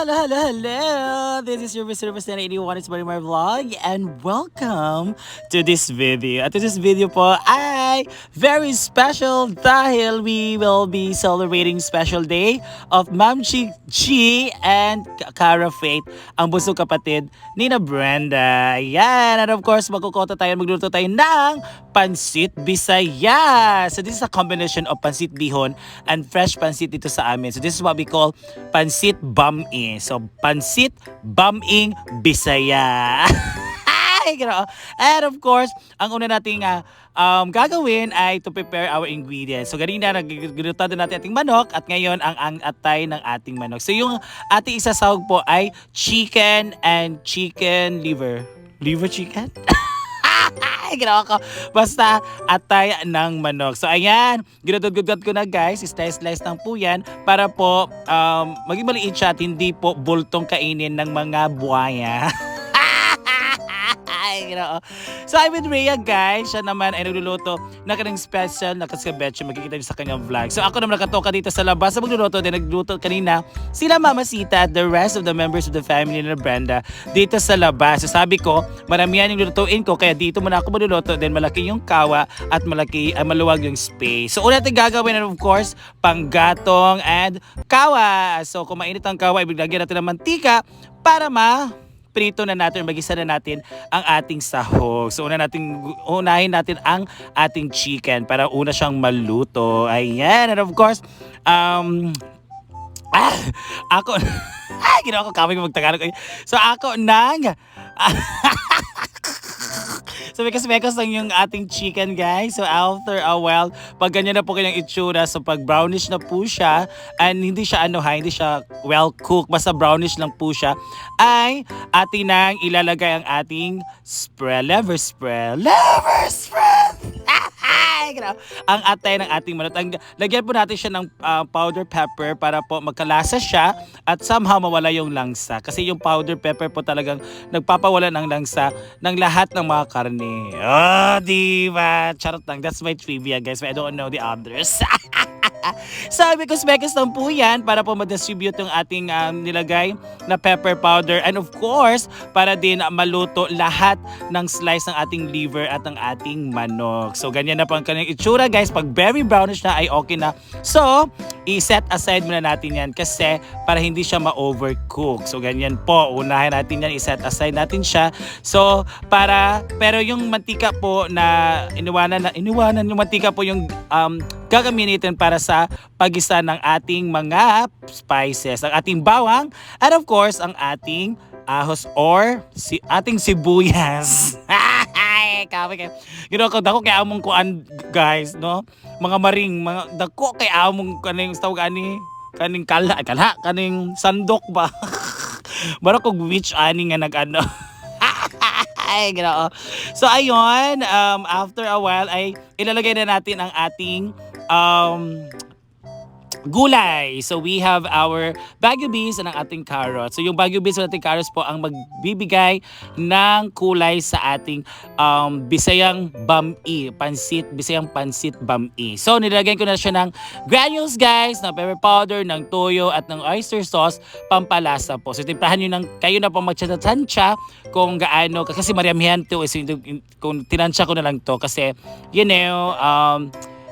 hello, hello, hello! This is your Mr. Representative 81. It's Marimar Vlog and welcome to this video. At this video po ay very special dahil we will be celebrating special day of Ma'am Chi Chi and Cara Faith, ang busog kapatid ni na Brenda. Ayan! And of course, magkukoto tayo, magluluto tayo ng Pansit Bisaya. So this is a combination of Pansit Bihon and fresh Pansit dito sa amin. So this is what we call Pansit So Pansit Bam-ing Bisaya. Ay, grabe. And of course, ang una nating ah, um, gagawin ay to prepare our ingredients. So ganina nagluluto din natin ating manok at ngayon ang ang atay ng ating manok. So yung ating isasawag po ay chicken and chicken liver. Liver chicken? Ginawa ko. Basta atay ng manok. So ayan, ginudod-gudod ko na guys. Slice-slice lang po yan para po um, maging maliit siya at hindi po bultong kainin ng mga buhaya. Ginoo. So I'm with Rhea guys. Siya naman ay nagluluto na kanyang special na kaskabeche. Makikita niyo sa kanyang vlog. So ako naman nakatoka dito sa labas sa magluluto. Then nagluto kanina sila Mama Sita at the rest of the members of the family na Brenda dito sa labas. So sabi ko, maramihan yung lulutuin ko. Kaya dito muna ako magluluto. Then malaki yung kawa at malaki, ay maluwag yung space. So una natin gagawin and of course, panggatong and kawa. So kung mainit ang kawa, ibigyan natin ng mantika para ma prito na natin, magisa na natin ang ating sahog. So, una natin, unahin natin ang ating chicken para una siyang maluto. Ayan. And of course, um, ah, ako, ah, ginawa ko ko magtagalog. So, ako nang, So mekas-mekas lang yung ating chicken guys. So after a while, pag ganyan na po kanyang itsura, so pag brownish na po siya, and hindi siya ano ha, hindi siya well cooked, basta brownish lang po siya, ay atin nang ilalagay ang ating spread, liver spread, liver spread! Grabe. Ang atay ng ating manok. Ang, lagyan po natin siya ng ah, powder pepper para po magkalasa siya at somehow mawala yung langsa. Kasi yung powder pepper po talagang nagpapawala ng langsa ng lahat ng mga karne. Oh, di ba? Charot lang. That's my trivia, guys. I don't know the others. Sabi ko, spekos lang po yan para po ma-distribute yung ating um, nilagay na pepper powder. And of course, para din maluto lahat ng slice ng ating liver at ng ating manok. So, ganyan na po ang kanyang itsura, guys. Pag very brownish na, ay okay na. So, i-set aside muna natin yan kasi para hindi siya ma-overcook. So, ganyan po. Unahin natin yan, i-set aside natin siya. So, para, pero yung mantika po na iniwanan na, iniwanan yung mantika po yung um, gagamitin para sa pagisa ng ating mga spices. Ang ating bawang at of course ang ating ahos or si ating sibuyas. Ay, kape kayo. Gino ko dako kay among kuan guys, no? Mga maring, mga dako kay among kaning tawag ani kaning kala, kala kaning sandok ba. Bara kog witch ani nga nag-ano. ay, ginoo. So ayun, um, after a while ay ilalagay na natin ang ating um, gulay. So we have our Baguio beans and ang ating carrots. So yung Baguio beans and ating carrots po ang magbibigay ng kulay sa ating um, Bisayang Bami, pansit, Bisayang pansit Bami. So nilagyan ko na siya ng granules guys, ng pepper powder, ng toyo at ng oyster sauce, pampalasa po. So timplahan nyo ng, kayo na po magtsatsansya kung gaano, kasi maramihan to, is, kung tinansya ko na lang to kasi you know, um,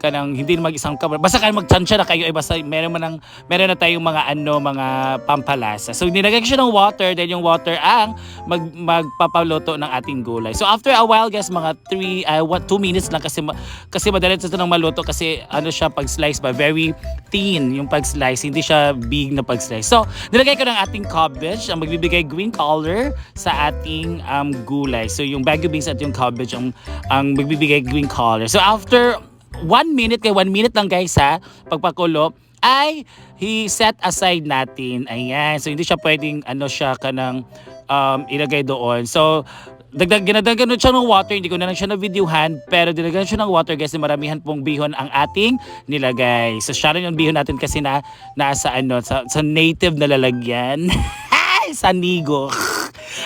kanang hindi mag-isang kamera. Basta kayo magtansya na kayo, eh, basta meron, man ng, meron na tayong mga ano, mga pampalasa. So, nilagay ko siya ng water, then yung water ang mag, magpapaluto ng ating gulay. So, after a while, guys, mga 3, uh, 2 minutes lang kasi, kasi madali ito ng maluto kasi ano siya pag-slice ba, very thin yung pag-slice, hindi siya big na pag-slice. So, nilagay ko ng ating cabbage, ang magbibigay green color sa ating um, gulay. So, yung bagu beans at yung cabbage ang, ang magbibigay green color. So, after one minute, kay one minute lang guys ha, pagpakulo, ay he set aside natin. Ayan. So hindi siya pwedeng ano siya kanang um, ilagay doon. So dagdag ginadagdagan siya ng water, hindi ko na lang siya na videohan, pero dinagdagan siya ng water kasi maramihan pong bihon ang ating nilagay. So siya rin yung bihon natin kasi na nasa ano sa, sa native na lalagyan. sa nigo.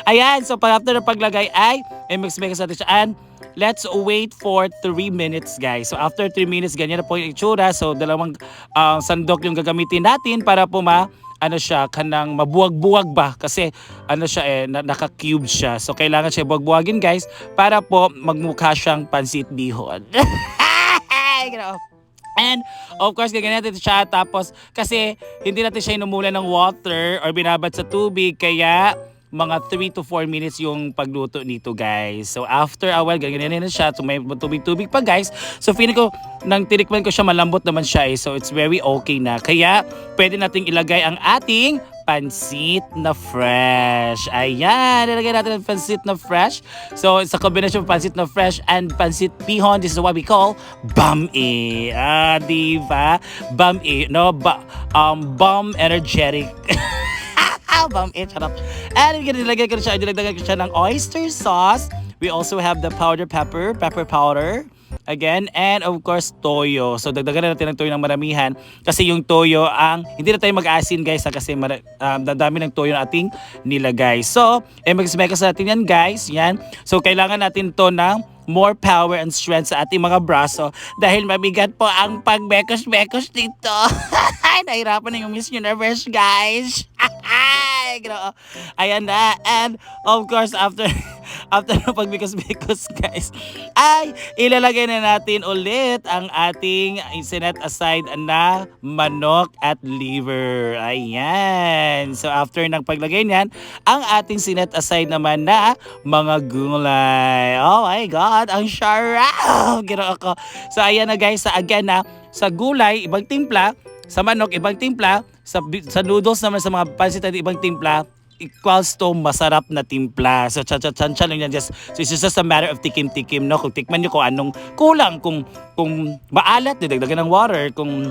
Ayan, so pag after ng paglagay ay i-mix-mix natin siya. And let's wait for 3 minutes guys. So after 3 minutes, ganyan na po yung itsura. So dalawang uh, sandok yung gagamitin natin para po ma ano siya, kanang mabuwag-buwag ba? Kasi ano siya eh, na, naka-cube siya. So kailangan siya buwag-buwagin guys para po magmukha siyang pansit bihon. And of course, gaganyan natin siya tapos kasi hindi natin siya inumulan ng water or binabad sa tubig kaya mga 3 to 4 minutes yung pagluto nito guys. So after a while, ganyan na siya. So may tubig-tubig pa guys. So feeling ko, nang tinikman ko siya, malambot naman siya eh. So it's very okay na. Kaya pwede nating ilagay ang ating pansit na fresh. Ayan, nilagay natin ang pansit na fresh. So, sa combination of pansit na fresh and pansit pihon, this is what we call bam-e. Ah, di ba? Bam-e, no? Ba um, bomb energetic. Bam, eh, charot. And nilagay ko siya, nilagay ko siya ng oyster sauce. We also have the powder pepper, pepper powder. Again, and of course, toyo. So, dagdagan na natin ng toyo ng maramihan. Kasi yung toyo ang, hindi na tayo mag-asin guys ha, kasi mara, um, dadami ng toyo na ating nilagay. So, eh, mag-smekas natin yan guys. Yan. So, kailangan natin to ng more power and strength sa ating mga braso dahil mabigat po ang pagbekos-bekos dito. Nahirapan na yung Miss Universe, guys. Ay, ginoo. Ayan na. And, of course, after after ng pagbikos-bikos, guys, ay ilalagay na natin ulit ang ating sinet aside na manok at liver. Ayan. So, after ng paglagay niyan, ang ating sinet aside naman na mga gulay. Oh my God, ang sarap! Ginoo ko. So, ayan na guys, sa again na, sa gulay, ibang timpla, sa manok, ibang timpla, sa, sa noodles naman sa mga pansit at ibang timpla, equals to masarap na timpla. So, chan lang yan. Just, so, it's just a matter of tikim-tikim, no? Kung tikman nyo kung anong kulang, kung, kung maalat, didagdagan ng water, kung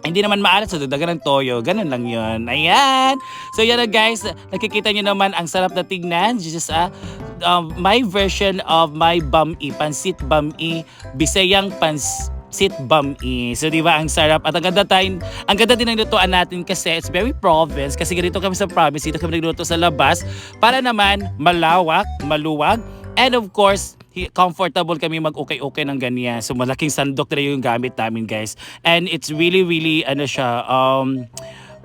hindi naman maalat, so dagdagan ng toyo. Ganun lang yun. Ayan. So yan na guys, nakikita nyo naman ang sarap na tignan. Is a, um, my version of my bami, pansit bami, Bisayang pansit bami. So di ba ang sarap at ang ganda tayo, ang ganda din ng lutuan natin kasi it's very province kasi ganito kami sa province, dito kami nagluto sa labas para naman malawak, maluwag and of course comfortable kami mag-okay-okay ng ganyan. So malaking sandok na yung gamit namin guys. And it's really really ano siya um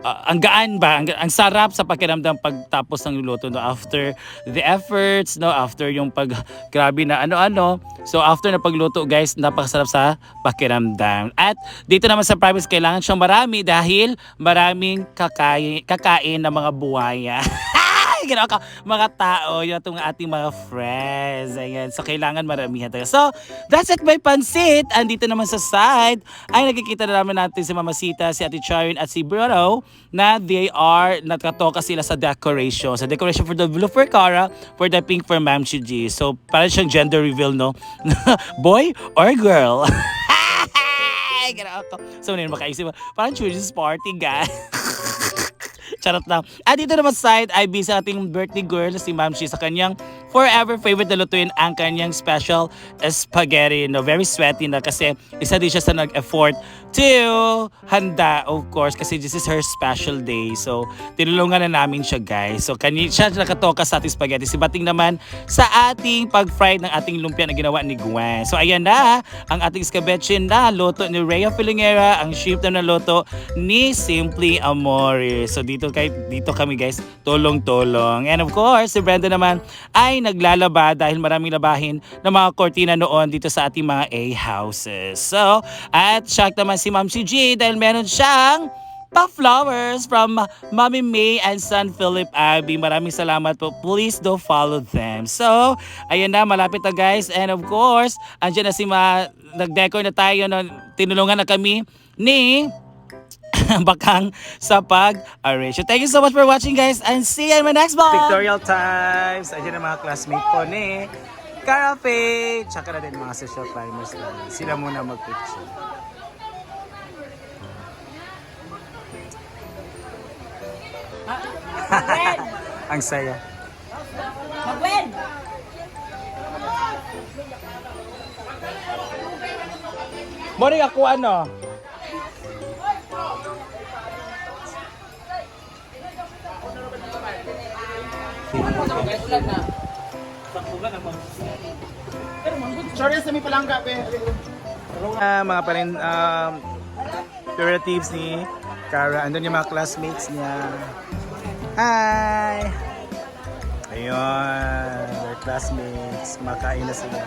uh, ang gaan ba? Ang, ang sarap sa pakiramdam pagtapos ng luto no? After the efforts no? After yung pag grabe na ano-ano. So after na pagluto guys napakasarap sa pakiramdam. At dito naman sa province kailangan siyang marami dahil maraming kakain kakain ng mga buhaya Ginawa ka. Mga tao, yun itong ating mga friends. Ayan. So, kailangan maramihan tayo. So, that's it by Pansit. Andito naman sa side, ay nakikita na naman natin si Mama Sita, si Ate Charin at si Bruno na they are, nakatoka sila sa decoration. Sa decoration for the blue for Cara, for the pink for Ma'am Chiji. So, parang siyang gender reveal, no? Boy or girl? Ay, ginawa ko. So, hindi makaisip. Parang children's party, guys. Charot lang. At dito naman side ay busy ating birthday girl si Ma'am Shi sa kanyang forever favorite na lutuin ang kanyang special spaghetti. No, very sweaty na kasi isa din siya sa nag-effort to handa of course kasi this is her special day. So tinulungan na namin siya guys. So kanya siya nakatoka sa ating spaghetti. Si Bating naman sa ating pag-fry ng ating lumpia na ginawa ni Gwen. So ayan na ang ating escabeche na luto ni Rhea Filingera, ang shrimp na luto ni Simply Amore. So dito kay dito kami guys, tulong-tulong. And of course, si Brenda naman ay naglalaba dahil maraming labahin ng mga kortina noon dito sa ating mga A-houses. So, at shocked naman si Ma'am si G dahil meron siyang pa flowers from Mommy May and son Philip Abby. Maraming salamat po. Please do follow them. So, ayan na, malapit na guys. And of course, andyan na si Ma, nag-decor na tayo. No? Tinulungan na kami ni Bakang sa pag-arrange. So, thank you so much for watching guys and see you in my next vlog! Pictorial times! Ayan ang mga classmate ko ni Carafe! Tsaka na din mga social climbers na. Sila muna mag-picture. ang saya. Magwen! Morning ako ano? Sorry sa may palangga, pe. Ah, mga parin um, relatives ni Kara. Andun yung mga classmates niya. Hi! Ayun, their classmates. Makain na sila.